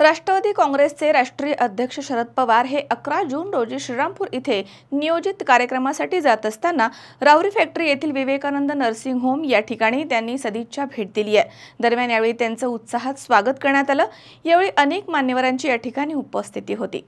राष्ट्रवादी काँग्रेसचे राष्ट्रीय अध्यक्ष शरद पवार हे अकरा जून रोजी श्रीरामपूर इथे नियोजित कार्यक्रमासाठी जात असताना राऊरी फॅक्टरी येथील विवेकानंद नर्सिंग होम या ठिकाणी त्यांनी सदिच्छा भेट दिली आहे. दरम्यान यावेळी त्यांचं उत्साहात स्वागत करण्यात आलं. यावेळी अनेक मान्यवरांची या ठिकाणी उपस्थिती होती.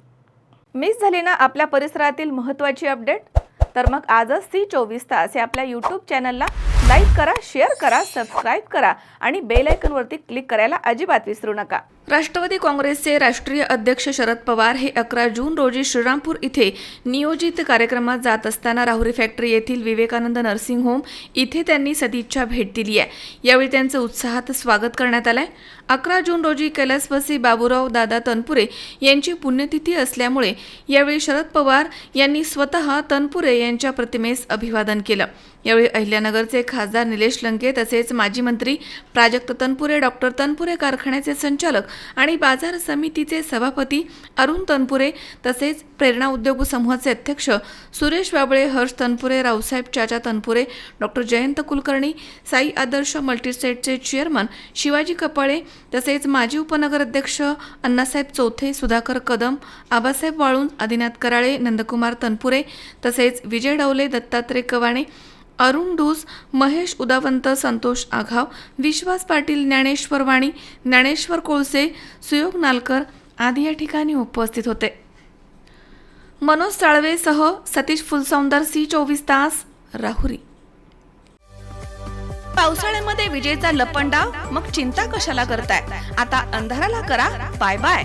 मिस झाली ना आपल्या परिसरातील महत्त्वाची अपडेट? तर मग आजच सी चोवीस तास हे आपल्या यूट्यूब चॅनलला लाईक करा शेअर करा सबस्क्राईब करा आणि बेल आयकनवरती क्लिक करायला अजिबात विसरू नका. राष्ट्रवादी काँग्रेसचे राष्ट्रीय अध्यक्ष शरद पवार हे अकरा जून रोजी श्रीरामपूर इथे नियोजित कार्यक्रमात जात असताना राहुरी फॅक्टरी येथील विवेकानंद नर्सिंग होम इथे त्यांनी सदिच्छा भेट दिली आहे. यावेळी त्यांचं उत्साहात स्वागत करण्यात आलंय. अकरा जून रोजी कैलासवासी बाबूराव दादा तनपुरे यांची पुण्यतिथी असल्यामुळे यावेळी शरद पवार यांनी स्वतः तनपुरे यांच्या प्रतिमेस अभिवादन केलं. यावेळी अहिल्यानगरचे खासदार निलेश लंके तसेच माजी मंत्री प्राजक्त तनपुरे डॉक्टर तनपुरे कारखान्याचे संचालक आणि बाजार समितीचे सभापती अरुण तनपुरे तसेच प्रेरणा उद्योग समूहाचे अध्यक्ष सुरेश बाबळे हर्ष तनपुरे रावसाहेब चाचा तनपुरे डॉक्टर जयंत कुलकर्णी साई आदर्श मल्टीस्टेटचे चेअरमन शिवाजी कपाळे तसेच माजी उपनगर अध्यक्ष अण्णासाहेब चौथे सुधाकर कदम आबासाहेब वाळून आदिनाथ कराळे नंदकुमार तनपुरे तसेच विजय डवले दत्तात्रय कवाणे अरुण डूस महेश उदावंत संतोष आघाव विश्वास पाटील ज्ञानेश्वर वाणी ज्ञानेश्वर कोळसे सुयोग नालकर आदी या ठिकाणी उपस्थित होते. मनोज साळवेसह सतीश फुलसौंदर सी चोवीस तास राहुरी. पावसाळ्यामध्ये विजेचा लपंडाव मग चिंता कशाला करताय? आता अंधाराला करा बाय बाय